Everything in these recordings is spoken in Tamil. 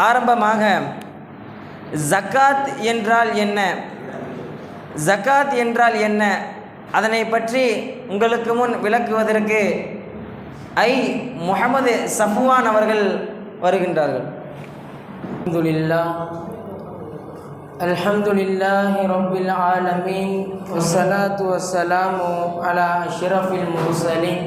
ஆரம்பமாக ஜக்காத் என்றால் என்ன ஜக்காத் என்றால் என்ன அதனை பற்றி உங்களுக்கு முன் விளக்குவதற்கு ஐ முகமது சஃப்வான் அவர்கள் வருகின்றார்கள் அல்ஹம்துலில்லாஹ் அல்ஹம்துலில்லாஹி ரப்பில் ஆலமீன் வஸ்ஸலாத்து வஸ்ஸலாமு அலா அஷ்ரஃபில் முர்சலீன்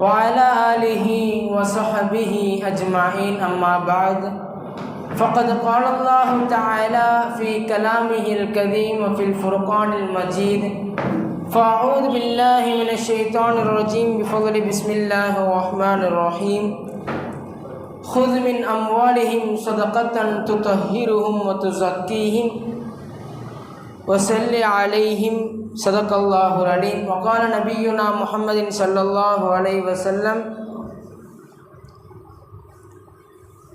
وعلى آله وصحبه أجمعين أما بعد فقد قال الله تعالى في كلامه الكريم وفي الفرقان المجيد. فأعوذ بالله من الشيطان الرجيم. بفضل بسم الله الرحمن الرحيم. خذ من أموالهم صدقة تطهرهم وتزكيهم وصل عليهم. صدق الله العليم وقال نبينا محمد صلى الله عليه وسلم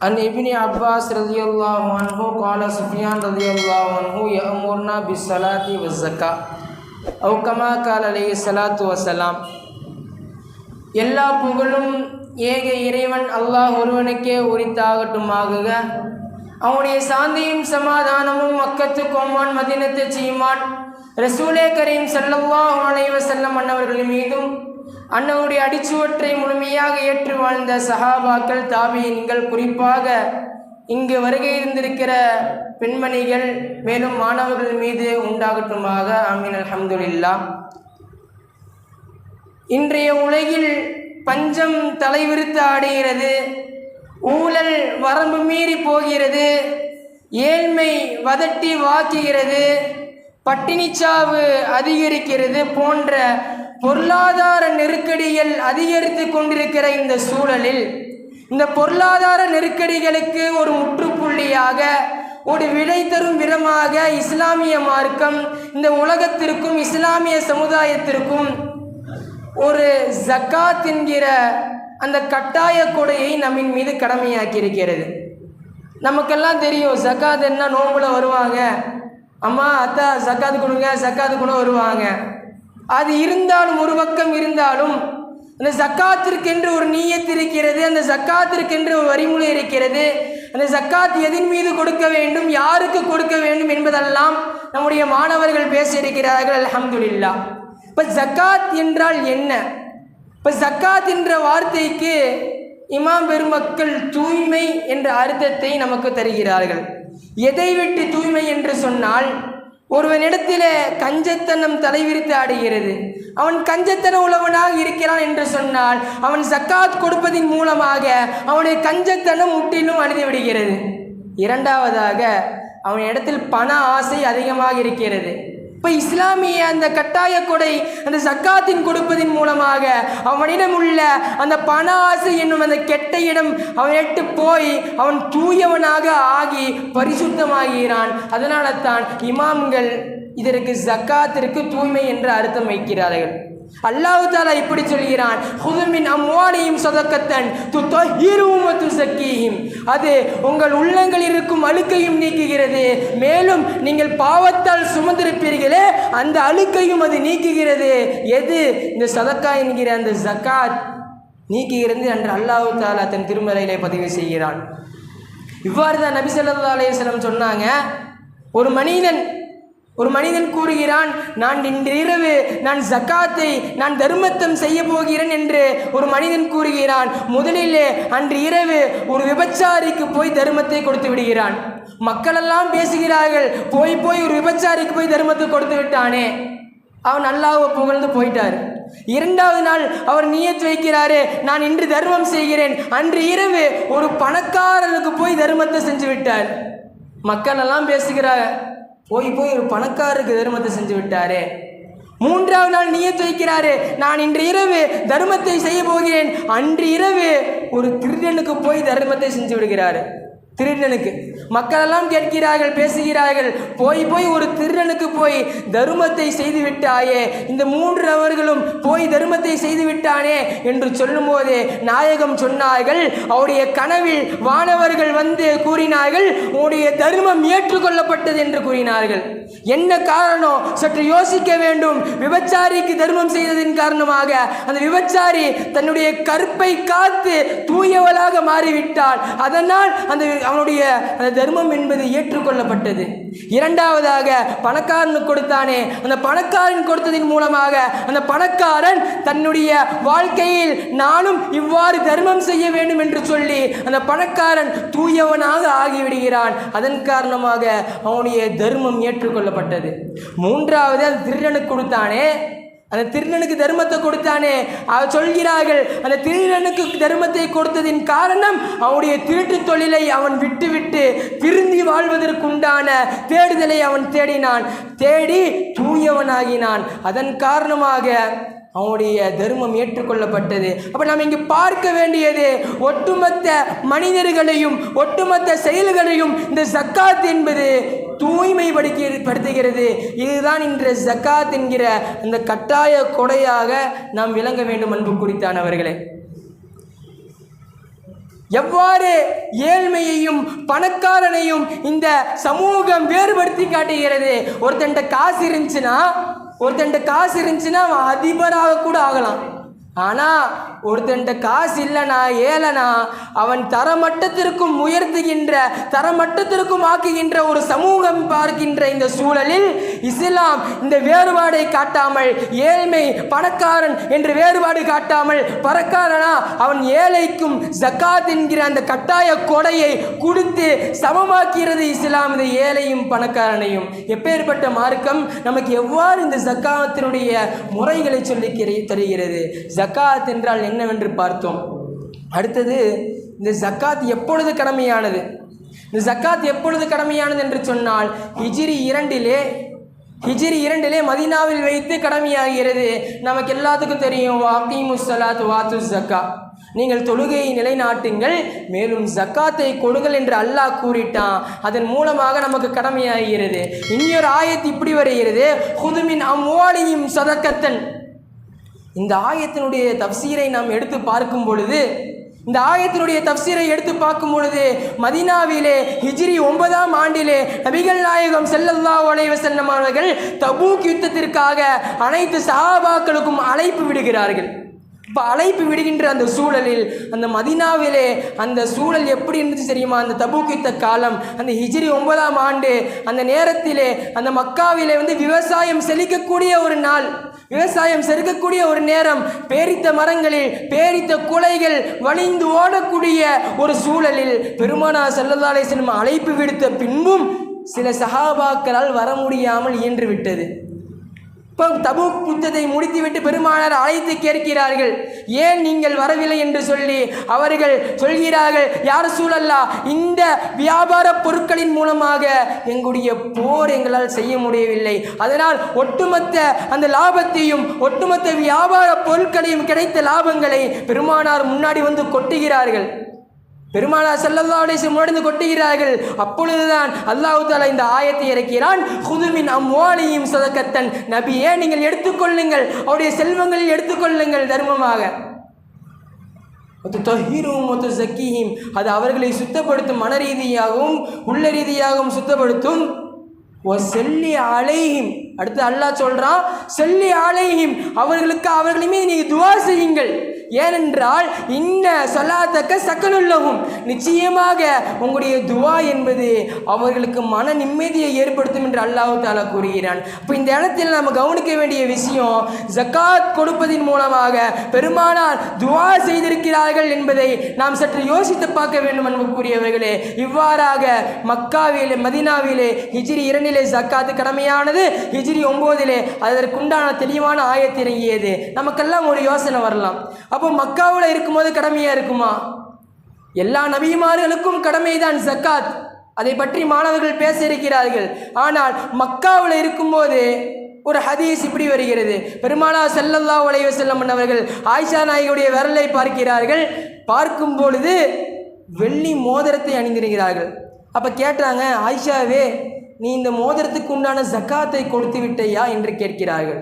عن ابن عباس رضي الله عنه قال سفيان رضي الله عنه يأمرنا بالصلاة والزكاة أو كما قال عليه الصلاة والسلام எல்லா புகழும் ஏக இறைவன் அல்லாஹ் ஒருவனுக்கே உரித்தாகட்டுமாகுக அவனுடைய சாந்தியும் சமாதானமும் மக்கத்து கோமான் மதினத்து சீமான் ரசூலே கரீம் ஸல்லல்லாஹு அலைஹி வஸல்லம் அன்னவர்கள் மீதும் அன்னவுடைய அடிச்சுவற்றை முழுமையாக ஏற்று வாழ்ந்த சஹாபாக்கள் தாபியின்கள் குறிப்பாக இங்கு வருகை இருந்திருக்கிற பெண்மணிகள் மேலும் மாணவர்கள் மீது உண்டாகட்டுமாக. ஆமீன். அலமதுல்லா இன்றைய உலகில் பஞ்சம் தலைவிரித்து ஆடுகிறது. ஊழல் வரம்பு மீறி போகிறது. ஏழ்மை வதட்டி வாக்குகிறது. பட்டினிச்சாவு அதிகரிக்கிறது போன்ற பொருளாதார நெருக்கடிகள் அதிகரித்து கொண்டிருக்கிற இந்த சூழலில் இந்த பொருளாதார நெருக்கடிகளுக்கு ஒரு முற்றுப்புள்ளியாக ஒரு விடை தரும் விதமாக இஸ்லாமிய மார்க்கம் இந்த உலகத்திற்கும் இஸ்லாமிய சமுதாயத்திற்கும் ஒரு ஜக்காத் என்கிற அந்த கட்டாய கொடையை நம்மின் மீது கடமையாக்கி இருக்கிறது நமக்கெல்லாம் தெரியும் ஜக்காத் என்ன நோம்புல வருவாங்க. அம்மா அத்தா சக்காது கொடுங்க சக்காது கூட வருவாங்க. அது இருந்தாலும் ஒரு பக்கம் இருந்தாலும் அந்த சக்காத்திற்கென்று ஒரு நீயத்து இருக்கிறது அந்த சக்காத்திற்கென்று ஒரு வரிமுறை இருக்கிறது அந்த சக்காத் எதின் மீது கொடுக்க வேண்டும் யாருக்கு கொடுக்க வேண்டும் என்பதெல்லாம் நம்முடைய மாணவர்கள் பேசியிருக்கிறார்கள் அலமதுல்லா இப்போ ஜக்காத் என்றால் என்ன? இப்போ ஜக்காத் என்ற வார்த்தைக்கு இமாம் பெருமக்கள் தூய்மை என்ற அர்த்தத்தை நமக்கு தருகிறார்கள். எதை விட்டு தூய்மை என்று சொன்னால் ஒருவனிடத்தில் கஞ்சத்தனம் தலைவிரித்து ஆடுகிறது. அவன் கஞ்சத்தன உழவனாக இருக்கிறான் என்று சொன்னால் அவன் சக்காத் கொடுப்பதின் மூலமாக அவனுடைய கஞ்சத்தனம் முற்றிலும் அழிந்து விடுகிறது இரண்டாவதாக அவன் இடத்தில் பண ஆசை அதிகமாக இருக்கிறது. இப்போ இஸ்லாமிய அந்த கட்டாய கொடை அந்த சக்காத்தின் கொடுப்பதின் மூலமாக அவனிடம் உள்ள அந்த பண ஆசை என்னும் அந்த கெட்ட இடம் அவனிட்டு போய் அவன் தூயவனாக ஆகி பரிசுத்தமாகிறான். அதனால தான் இமாம்கள் இதற்கு ஜக்காத்திற்கு தூய்மை என்று அர்த்தம் வைக்கிறார்கள். அல்லாஹு தாலா இப்படி சொல்கிறான் ஹுதுமின் அம்வானையும் சதக்கத்தன் துத்தஹீரும் துசக்கியும் அது உங்கள் உள்ளங்களில் இருக்கும் அழுக்கையும் நீக்குகிறது மேலும் நீங்கள் பாவத்தால் சுமந்திருப்பீர்களே அந்த அழுக்கையும் அது நீக்குகிறது. எது? இந்த சதக்கா என்கிற அந்த ஜக்காத் நீக்குகிறது என்று அல்லாஹு தாலா தன் திருமலையிலே பதிவு செய்கிறான். இவ்வாறு தான் நபிசல்லா அலையம் சொன்னாங்க ஒரு மனிதன் ஒரு மனிதன் கூறுகிறான் நான் இன்று இரவு நான் ஜக்காத்தை நான் தர்மத்தம் செய்ய போகிறேன் என்று ஒரு மனிதன் கூறுகிறான். முதலிலே அன்று இரவு ஒரு விபச்சாரிக்கு போய் தர்மத்தை கொடுத்து விடுகிறான். மக்களெல்லாம் பேசுகிறார்கள் போய் போய் ஒரு விபச்சாரிக்கு போய் தர்மத்தை கொடுத்து விட்டானே. அவன் அல்லாஹ்வை புகழ்ந்து போயிட்டார். இரண்டாவது நாள் அவர் நியத் வைக்கிறாரு நான் இன்று தர்மம் செய்கிறேன். அன்று இரவு ஒரு பணக்காரனுக்கு போய் தர்மத்தை செஞ்சு விட்டார். மக்கள் எல்லாம் பேசுகிறார் போய் போய் ஒரு பணக்காரருக்கு தர்மத்தை செஞ்சு விட்டாரே. மூன்றாவது நாள் நீயே துவைக்கிறாரு. நான் இன்று இரவு தர்மத்தை செய்ய போகிறேன். அன்று இரவு ஒரு திருடனுக்கு போய் தர்மத்தை செஞ்சு விடுகிறாரு. திருடனுக்கு மக்களெல்லாம் கேட்கிறார்கள் பேசுகிறார்கள். போய் போய் ஒரு திருடனுக்கு போய் தர்மத்தை செய்து விட்டாயே இந்த மூன்று அவர்களும் போய் தர்மத்தை செய்து விட்டானே என்று சொல்லும்போது நாயகம் சொன்னார்கள். அவருடைய கனவில் வானவர்கள் வந்து கூறினார்கள் உன்னுடைய தர்மம் ஏற்றுக்கொள்ளப்பட்டது என்று கூறினார்கள். என்ன காரணம்? சற்று யோசிக்க வேண்டும். விபச்சாரிக்கு தர்மம் செய்ததின் காரணமாக அந்த விபச்சாரி தன்னுடைய கற்பை காத்து தூயவளாக மாறிவிட்டாள். அதனால் அந்த அவனுடைய அந்த தர்மம் என்பது ஏற்றுக்கொள்ளப்பட்டது. இரண்டாவதாக பணக்காரனுக்கு கொடுத்தானே. அந்த பணக்காரன் கொடுத்ததின் மூலமாக அந்த பணக்காரன் தன்னுடைய வாழ்க்கையில் நானும் இவ்வாறு தர்மம் செய்ய வேண்டும் என்று சொல்லி அந்த பணக்காரன் தூயவனாக ஆகிவிடுகிறான். அதன் காரணமாக அவனுடைய தர்மம் ஏற்றுக்கொள்ளப்பட்டது. மூன்றாவது அந்த திருடனுக்கு கொடுத்தானே. அந்த திருடனுக்கு தர்மத்தை கொடுத்தானே. அவர் சொல்கிறார்கள் அந்த திருடனுக்கு தர்மத்தை கொடுத்ததின் காரணம் அவனுடைய திருட்டு தொழிலை அவன் விட்டுவிட்டு திருந்தி வாழ்வதற்குண்டான தேடுதலை அவன் தேடினான். தேடி தூயவனாகினான். அதன் காரணமாக அவனுடைய தர்மம் ஏற்றுக்கொள்ளப்பட்டது. அப்போ நாம் இங்கு பார்க்க வேண்டியது ஒட்டுமொத்த மனிதர்களையும் ஒட்டுமொத்த செயல்களையும் இந்த சக்காத் என்பது தூய்மைப்படுத்தி படுத்துகிறது இதுதான் இன்று ஜக்காத் என்கிற அந்த கட்டாய கொடையாக நாம் விளங்க வேண்டும் அன்பு குறித்தானவர்களே. எவ்வாறு ஏழ்மையையும் பணக்காரனையும் இந்த சமூகம் வேறுபடுத்தி காட்டுகிறது? ஒருத்தன்ட்ட காசு இருந்துச்சுன்னா ஒருத்தன்ட்ட காசு இருந்துச்சுன்னா அவன் அதிபராக கூட ஆகலாம். ஆனால் ஒருத்தன்ட்ட காசு இல்லைனா ஏலனா அவன் தரமட்டத்திற்கும் உயர்த்துகின்ற தரமட்டத்திற்கும் ஆக்குகின்ற ஒரு சமூகம் பார்க்கின்ற இந்த சூழலில் இஸ்லாம் இந்த வேறுபாடை காட்டாமல் ஏழ்மை பணக்காரன் என்று வேறுபாடு காட்டாமல் பணக்காரனா அவன் ஏழைக்கும் ஜக்காத் என்கிற அந்த கட்டாய கொடையை கொடுத்து சமமாக்கிறது இஸ்லாம். இந்த ஏழையும் பணக்காரனையும். எப்பேற்பட்ட மார்க்கம் நமக்கு எவ்வாறு இந்த ஜக்காத்தினுடைய முறைகளை சொல்லி தருகிறது? ஜக்காத் என்றால் என்னவென்று பார்த்தோம். அடுத்தது இந்த ஜக்காத் எப்பொழுது கடமையானது? இந்த ஜக்காத் எப்பொழுது கடமையானது என்று சொன்னால் ஹிஜிரி இரண்டிலே ஹிஜிரி இரண்டிலே மதீனாவில் வைத்து கடமையாகிறது. நமக்கு எல்லாத்துக்கும் தெரியும் வாக்கிமு சலாத் வாத்து ஜக்கா நீங்கள் தொழுகையை நிலைநாட்டுங்கள் மேலும் ஜக்காத்தை கொடுங்கள் என்று அல்லாஹ் கூறிட்டான். அதன் மூலமாக நமக்கு கடமையாகிறது. இனியொரு ஆயத்து இப்படி வருகிறது ஹுதுமின் அம்வாலியும் சதக்கத்தன் இந்த ஆயத்தினுடைய தப்சீரை நாம் எடுத்து பார்க்கும் பொழுது இந்த ஆயத்தினுடைய தப்சீரை எடுத்து பார்க்கும் பொழுது மதினாவிலே ஹிஜ்ரி ஒன்பதாம் ஆண்டிலே நபிகள் நாயகம் செல்லல்லா அலைஹி அவர்கள் தபூக் யுத்தத்திற்காக அனைத்து சஹாபாக்களுக்கும் அழைப்பு விடுகிறார்கள். இப்போ அழைப்பு விடுகின்ற அந்த சூழலில் அந்த மதினாவிலே அந்த சூழல் எப்படி இருந்துச்சு தெரியுமா? அந்த தபூக் காலம் அந்த ஹிஜ்ரி ஒன்பதாம் ஆண்டு அந்த நேரத்திலே அந்த மக்காவிலே வந்து விவசாயம் செழிக்கக்கூடிய ஒரு நாள். விவசாயம் செருக்கக்கூடிய ஒரு நேரம் பேரித்த மரங்களில் பேரித்த குலைகள் வலிந்து ஓடக்கூடிய ஒரு சூழலில் பெருமானா செல்லதாலே செல்லும் அழைப்பு விடுத்த பின்பும் சில சகாபாக்களால் வர முடியாமல் இயன்று விட்டது. இப்போ தபு யுத்தத்தை முடித்துவிட்டு பெருமானார் அழைத்து கேட்கிறார்கள். ஏன் நீங்கள் வரவில்லை என்று சொல்லி? அவர்கள் சொல்கிறார்கள் யார் சூழல்லா? இந்த வியாபார பொருட்களின் மூலமாக எங்களுடைய போர் எங்களால் செய்ய முடியவில்லை. அதனால் ஒட்டுமொத்த அந்த லாபத்தையும் ஒட்டுமொத்த வியாபார பொருட்களையும் கிடைத்த லாபங்களை பெருமானார் முன்னாடி வந்து கொட்டுகிறார்கள். பெருமானார் ஸல்லல்லாஹு அலைஹி கொட்டுகிறார்கள் அப்பொழுதுதான் அல்லாஹு தாலா இந்த ஆயத்தை இறக்கிறான். ஹுதுமின் அம்வாலியும் சதக்கத்தன் நபியே நீங்கள் எடுத்துக்கொள்ளுங்கள். அவருடைய செல்வங்களில் எடுத்துக்கொள்ளுங்கள் தர்மமாக. தொஹீரும் ஒத்து சக்கீஹிம். அது அவர்களை சுத்தப்படுத்தும் மன ரீதியாகவும் உள்ள ரீதியாகவும் சுத்தப்படுத்தும். ஓ செல்லி அலைஹிம். அடுத்து அல்லாஹ் சொல்கிறான் செல்லி அலைஹிம். அவர்களுக்கு அவர்களையுமே நீங்கள் துவா செய்யுங்கள். ஏனென்றால் இன்ன சொல்லாதக்க சக்கலுள்ளகும் நிச்சயமாக உங்களுடைய துவா என்பது அவர்களுக்கு மன நிம்மதியை ஏற்படுத்தும் என்று அல்லாஹு தாலா கூறுகிறான். இப்போ இந்த இடத்தில் நம்ம கவனிக்க வேண்டிய விஷயம் ஜக்காத் கொடுப்பதின் மூலமாக பெருமானார் துவா செய்திருக்கிறார்கள் என்பதை நாம் சற்று யோசித்து பார்க்க வேண்டும் என்று கூறியவர்களே இவ்வாறாக மக்காவிலே மதினாவிலே ஹிஜ்ரி இரண்டிலே ஜக்காத்து கடமையானது ஹிஜ்ரி ஒம்போதிலே அதற்குண்டான தெளிவான ஆயத்திறங்கியது. நமக்கெல்லாம் ஒரு யோசனை வரலாம். அப்போ மக்காவில் இருக்கும்போது கடமையாக இருக்குமா? எல்லா நபிமார்களுக்கும் கடமைதான் ஜக்காத். அதை பற்றி மாணவர்கள் பேச இருக்கிறார்கள். ஆனால் மக்காவில் இருக்கும்போது ஒரு ஹதீஸ் இப்படி வருகிறது. பெருமானா செல்லல்லா உலைய செல்லம் அவர்கள் ஆயிஷா நாயகியுடைய விரலை பார்க்கிறார்கள். பார்க்கும் பொழுது வெள்ளி மோதிரத்தை அணிந்திருக்கிறார்கள். அப்போ கேட்டாங்க ஆயிஷாவே நீ இந்த மோதிரத்துக்கு உண்டான ஜக்காத்தை கொடுத்து விட்டையா? என்று கேட்கிறார்கள்.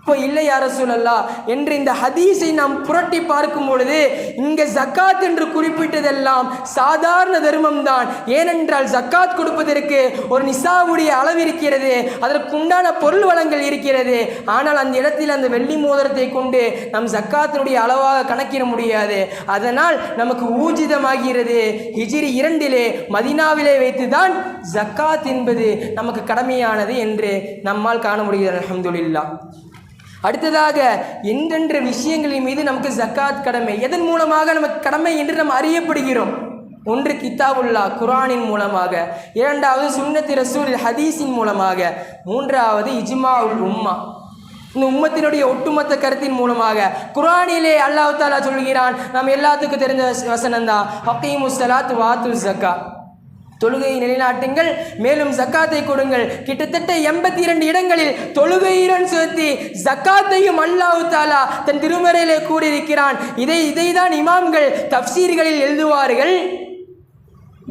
இப்போ இல்லை யார சூழல்லா என்று இந்த ஹதீஸை நாம் புரட்டி பார்க்கும் பொழுது இங்கே ஜக்காத் என்று குறிப்பிட்டதெல்லாம் சாதாரண தர்மம் தான் ஏனென்றால் ஜக்காத் கொடுப்பதற்கு ஒரு நிசாவுடைய அளவு இருக்கிறது அதற்கு உண்டான பொருள் வளங்கள் இருக்கிறது. ஆனால் அந்த இடத்தில் அந்த வெள்ளி மோதிரத்தை கொண்டு நம் ஜக்காத்தினுடைய அளவாக கணக்கிட முடியாது. அதனால் நமக்கு ஊர்ஜிதமாகிறது. ஹிஜிரி இரண்டிலே மதினாவிலே வைத்துதான் ஜக்காத் என்பது நமக்கு கடமையானது என்று நம்மால் காண முடிகிறது. அலமதுல்லா அடுத்ததாக என்றென்ற விஷயங்களின் மீது நமக்கு ஜக்காத் கடமை. எதன் மூலமாக நமக்கு கடமை என்று நாம் அறியப்படுகிறோம்? ஒன்று கித்தாபுல்லா குரானின் மூலமாக. இரண்டாவது சுன்னத்தி ரசூல் ஹதீஸின் மூலமாக. மூன்றாவது இஜ்மா உல் உம்மா. இந்த உம்மத்தினுடைய ஒட்டுமொத்த கருத்தின் மூலமாக. குரானிலே அல்லாஹ் தாலா சொல்கிறான் நாம் எல்லாத்துக்கும் தெரிஞ்ச வசனம் தான் ஹக்கீமு சலாத் வாத்து ஜக்கா. தொழுகையை நிலைநாட்டுங்கள் மேலும் ஜக்காத்தை கொடுங்கள். கிட்டத்தட்ட எண்பத்தி இரண்டு இடங்களில் தொழுகையுடன் சேர்த்து ஜக்காத்தையும் அல்லாஹு தாலா தன் திருமறையிலே கூறியிருக்கிறான். இதை இதை தான் இமாம்கள் தப்சீர்களில் எழுதுவார்கள்.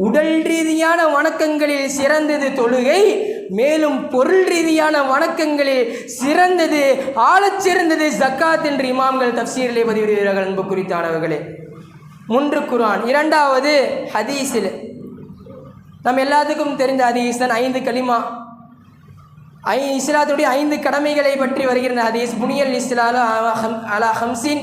உடல் ரீதியான வணக்கங்களில் சிறந்தது தொழுகை மேலும் பொருள் ரீதியான வணக்கங்களில் சிறந்தது ஆழச் சிறந்தது ஜக்காத் என்று இமாம்கள் தப்சீரிலே பதிவிடுகிறார்கள். அன்பு குறித்தானவர்களே முன்று குரான் இரண்டாவது ஹதீஸில் நம் எல்லாத்துக்கும் தெரிந்த ஹதீஸ் தான் ஐந்து கலிமா. ஐ இஸ்லாத்துடைய ஐந்து கடமைகளை பற்றி வருகிற ஹதீஸ். புனியல் இஸ்லாலு அலா ஹம்சின்.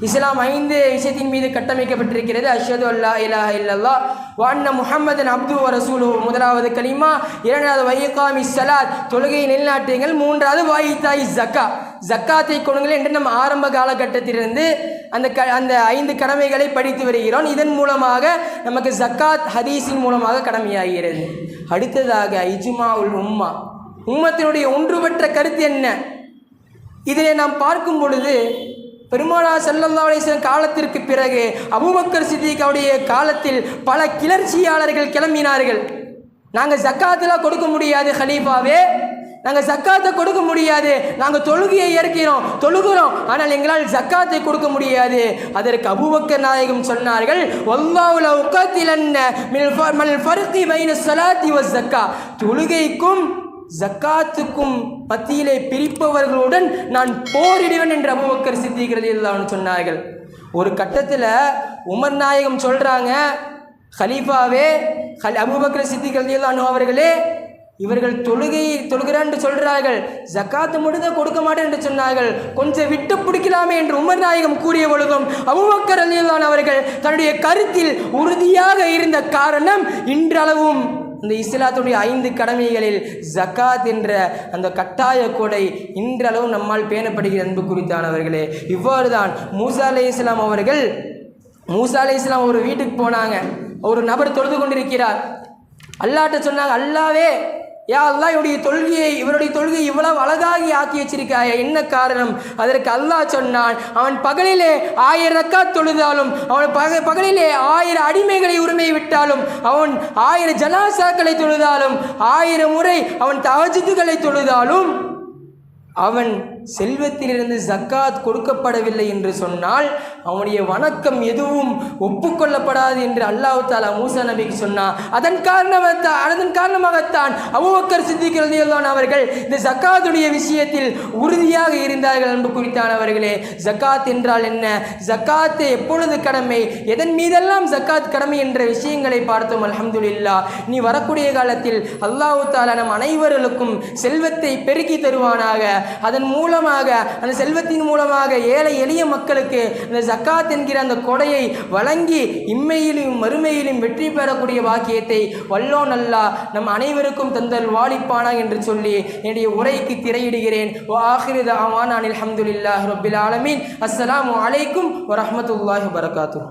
இஸ்லாம் ஐந்து விஷயத்தின் மீது கட்டமைக்கப்பட்டிருக்கிறது. அஷது அல்லா இலா இல்லல்லா வாண்ண முஹம்மதன் அப்து ரசூலு முதலாவது கலிமா. இரண்டாவது வையகாமி இஸ்லாத் தொழுகையை நிலைநாட்டுங்கள். மூன்றாவது வாயித்தாய் ஜக்கா ஜக்காத்தை கொடுங்கள் என்று நம்ம ஆரம்ப காலகட்டத்திலிருந்து அந்த க அந்த ஐந்து கடமைகளை படித்து வருகிறோம். இதன் மூலமாக நமக்கு ஜக்காத் ஹதீஸின் மூலமாக கடமையாகிறது. அடுத்ததாக இஜ்மா உல் உம்மா. உம்மத்தினுடைய ஒன்றுபற்ற கருத்து என்ன? இதிலே நாம் பார்க்கும் பொழுது பெருமானா செல்லல்லா அலிஸ்லாம் காலத்திற்கு பிறகு அபுபக்கர் சித்திக் அவருடைய காலத்தில் பல கிளர்ச்சியாளர்கள் கிளம்பினார்கள். நாங்கள் ஜக்காத்தெல்லாம் கொடுக்க முடியாது ஹலீஃபாவே. நாங்கள் ஜக்காத்தை கொடுக்க முடியாது. நாங்கள் தொழுகையை ஏற்கிறோம் தொழுகிறோம். ஆனால் எங்களால் ஜக்காத்தை கொடுக்க முடியாது. அதற்கு அபுபக்கர் நாயகம் சொன்னார்கள் ஒல்லாவுல உக்கத்திலன்ன மில் தொழுகைக்கும் ஜக்காத்துக்கும் மத்தியிலே பிரிப்பவர்களுடன் நான் போரிடுவேன் என்று அபுபக்கர் சித்திகிறது எல்லாம் சொன்னார்கள். ஒரு கட்டத்தில் உமர் நாயகம் சொல்கிறாங்க ஹலீஃபாவே ஹல் அபுபக்கர் சித்திகிறது எல்லாம் அவர்களே இவர்கள் தொழுகை தொழுகிறான் என்று சொல்கிறார்கள் ஜக்காத்து முடிந்த கொடுக்க மாட்டேன் என்று சொன்னார்கள். கொஞ்சம் விட்டு பிடிக்கலாமே என்று உமர் நாயகம் கூறிய பொழுதும் அபுபக்கர் அலியுல்லான் அவர்கள் தன்னுடைய கருத்தில் உறுதியாக இருந்த காரணம் இன்றளவும் இந்த இஸ்லாத்துடைய ஐந்து கடமைகளில் ஜக்காத் என்ற அந்த கட்டாய கொடை இன்றளவு நம்மால் பேணப்படுகிற அன்பு குறித்தானவர்களே. இவ்வாறு தான் மூசா அலே இஸ்லாம் அவர்கள் மூசா அலே இஸ்லாம் ஒரு வீட்டுக்கு போனாங்க. ஒரு நபர் தொழுது கொண்டிருக்கிறார். அல்லாட்ட சொன்னாங்க அல்லாவே யா அல்லாஹ் இவருடைய தொழுகையை இவருடைய தொழுகை இவ்வளவு அழகாகி ஆக்கி வச்சிருக்காய என்ன காரணம்? அதற்கு அல்லாஹ் சொன்னான் அவன் பகலிலே ஆயிரம் ரக்காத் தொழுதாலும் அவன் பக பகலிலே ஆயிரம் அடிமைகளை உரிமை விட்டாலும் அவன் ஆயிரம் ஜனாசாக்களை தொழுதாலும் ஆயிரம் முறை அவன் தவஜித்துகளை தொழுதாலும் அவன் செல்வத்திலிருந்து ஜக்காத் கொடுக்கப்படவில்லை என்று சொன்னால் அவனுடைய வணக்கம் எதுவும் ஒப்புக்கொள்ளப்படாது என்று அல்லாஹ் தாலா மூசா நபிக்கு சொன்னான் அதன் காரணமாகத்தான் அதன் காரணமாகத்தான் அபூபக்கர் சித்திகள் அவர்கள் இந்த ஜக்காத்துடைய விஷயத்தில் உறுதியாக இருந்தார்கள் அன்பு குறித்தானவர்களே ஜக்காத் என்றால் என்ன? ஜக்காத்து எப்பொழுது கடமை? எதன் மீதெல்லாம் ஜக்காத் கடமை என்ற விஷயங்களை பார்த்தோம் அல்ஹம்துலில்லா. நீ வரக்கூடிய காலத்தில் அல்லாஹு தாலா நம் அனைவர்களுக்கும் செல்வத்தை பெருக்கி தருவானாக. அதன் மூலமாக அந்த செல்வத்தின் மூலமாக ஏழை எளிய மக்களுக்கு அந்த ஜக்காத் என்கிற அந்த கொடையை வழங்கி இம்மையிலும் மறுமையிலும் வெற்றி பெறக்கூடிய வாக்கியத்தை வல்லோன் நல்லா நம் அனைவருக்கும் தந்தல் வாலிப்பானா என்று சொல்லி என்னுடைய உரைக்கு திரையிடுகிறேன். ஆஹிரித அவான் அனில் அஹமதுல்லாஹ் ரபில் ஆலமீன். அஸ்லாம் வலைக்கும் வரஹ்மத்துல்லாஹி வரகாத்தூ